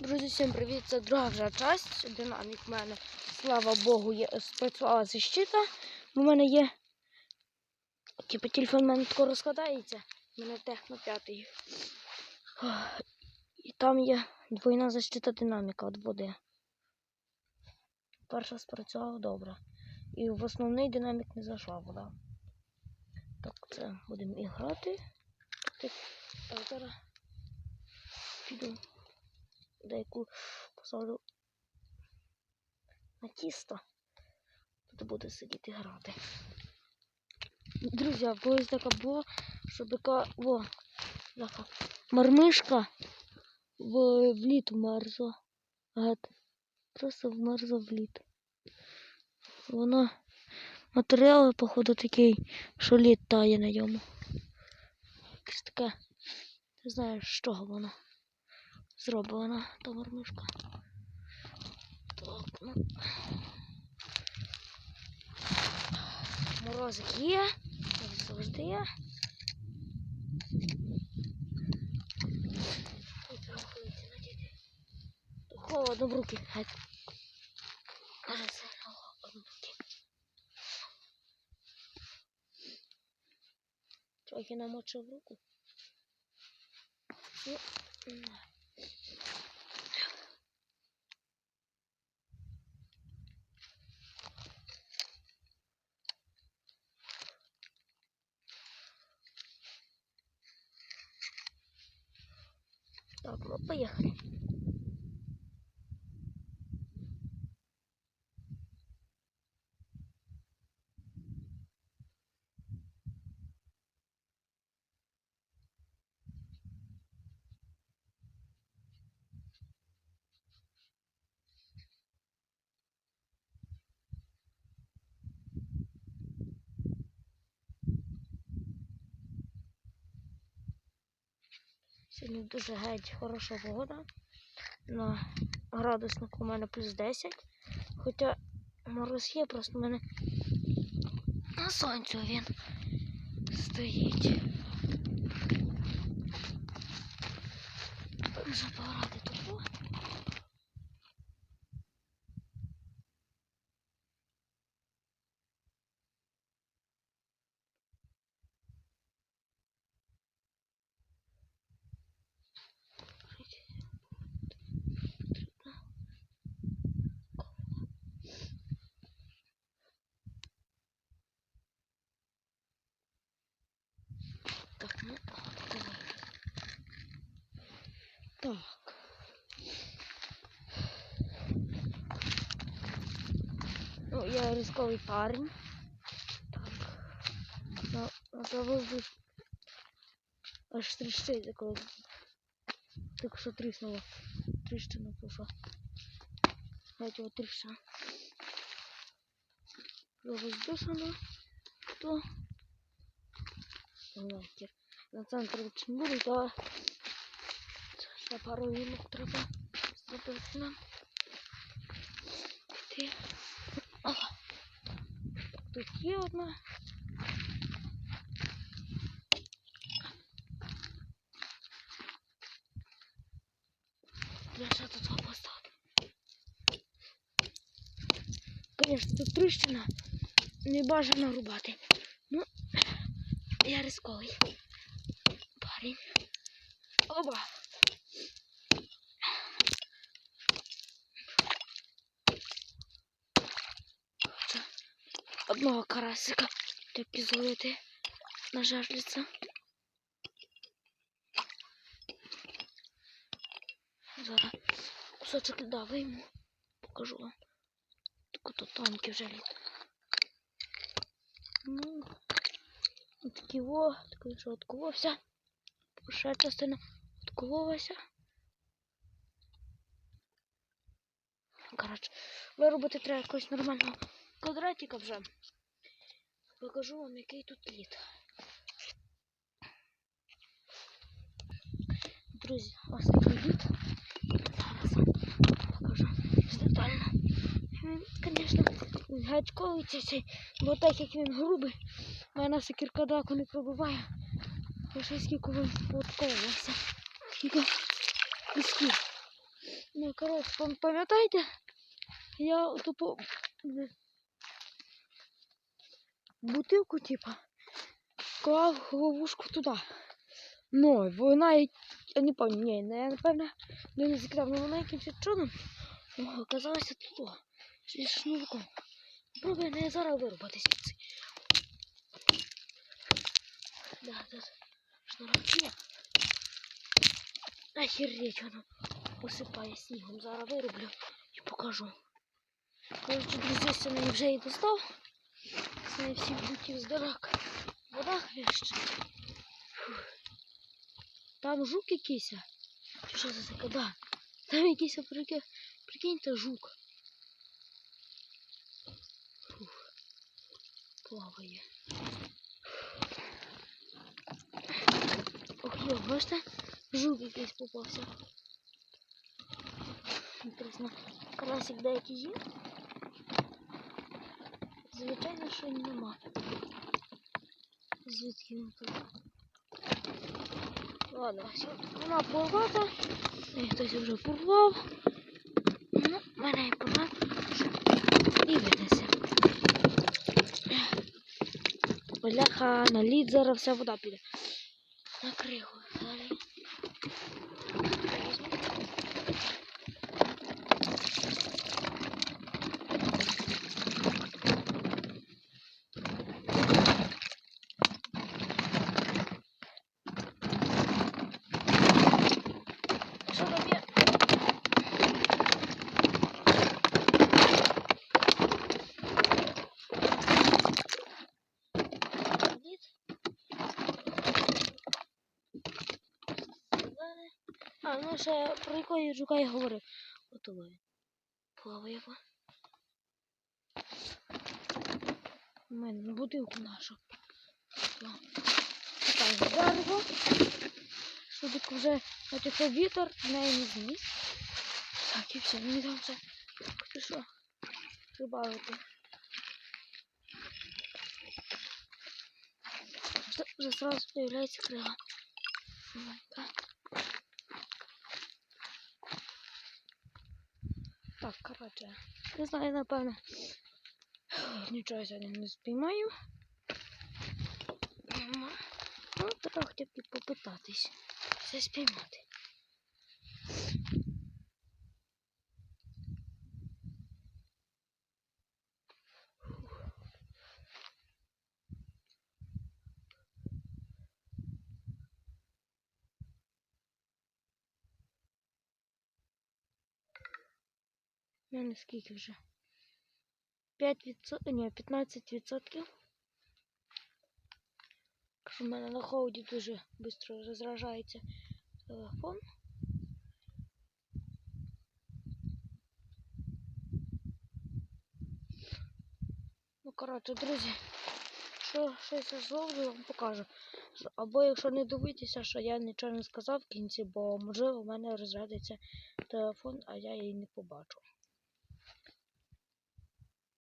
Друзі, всім привіт! Це друга вже часть. Динамік в мене, слава Богу, є спрацювала защита. У мене є. Типу телефон в мене тако розкладається. У мене техно п'ятий. І там є двойна защита динаміка від води. Перша спрацювала добре. І в основний динамік не зайшла вода. Так, це будемо і грати. Так, зараз піду деяку посаду на тісто. Тут буде сидіти грати. Друзі, в когось така була, що така во, така мармишка в, в літ вмерзла. Просто вмерзла в літ. Вона матеріал, походу, такий, що лід тає на ньому. Якесь таке. Не знаю, з чого воно зроблена та мормишка. Так, ну. Морозик є, як завжди є. Холодно в руки. Каже, сильно холодно в руки. Трохи намочив руку. Ну, м. Так, Сьогодні дуже геть хороша погода. На градуснику у мене плюс 10. Хоча мороз є, просто в мене на сонцю він стоїть. Вже пограти тут. Так, ну, давай. Так. Ну, я рисковий парень. Так. На, на заводу аж тріщить такого. Так що тріснуло. Тріщина пішла. Геть його тріщина. Роздушено. То Лайкер. На центр не буду, то ще пару вінок треба зробити нам. Ти. Тут є одна. Я ще тут поставити. Звісно, тут тріщина. Не бажано рубати. Ну, я рисковий. Парень. Оба. Одного карасика так зловити на жерлиця. Зараз кусочок льда вийму. Покажу вам. Так ото тонкий вже лід. Ну, Такі во, такий що отколовся. Ще частина откололася. Коротше, виробити треба якогось нормального квадратика вже. Покажу вам, який тут лід. Друзі, ось такий. Зараз покажу детально. Він, звісно, гачковується цей, бо так як він грубий, мене сокірка даку не пробиває. Ще скільки він подковувався. Скільки кусків. Ну, коротше, пам- пам'ятаєте, я тупо бутилку, типа, клав ловушку туди. Ну, вона, я не пам'ятаю, ні, не, я, напевно, не закидав, але вона якимось чудом о, оказалася тут, зі шнурком. Пробуй не зараз вирубати звідси. Да, тут шнурок є. Охереть, воно посипає снігом. Зараз вироблю і покажу. Коротше, друзі, неї вже і достав. З неї всі вдуті з дирок. Вода хрещить. Фух. Там жук якийсь. Чи що це таке? Да. Там якийсь, прикинь, прикиньте, жук. Фух. Плаває. Ох, йо, бачите? Жук якийсь попався. Інтересно, карасик деякий є? Звичайно, що нема. Звідки він тут? Ладно. Вона порвата. І хтось вже порвав. Ну, мене і порвав. І винесе. Бляха, на лід зараз вся вода піде. На кригу. Далі. Візьму. Що там є? Лід. Далі. А, ну ще про якої жука я говорив. Ото він. Плаває. во. У мене бутилку нашу. Так, дерево. Шубик вже натихав вітер, неї не зніс. Так, і все, мені там вже пішло прибавити. Вже, сразу появляється крига. Маленька. Так, коротше, не знаю, напевно. Нічого сьогодні не спіймаю. Ну, треба хоча б попитатись. Все спіймати. У мене скільки вже? 5 відсотків, ні, 15 відсотків. У мене на холоді дуже швидко розражається телефон. Ну, коротше, друзі, що щось я я вам покажу. Або якщо не дивитися, що я нічого не сказав в кінці, бо можливо в мене розрядиться телефон, а я її не побачу.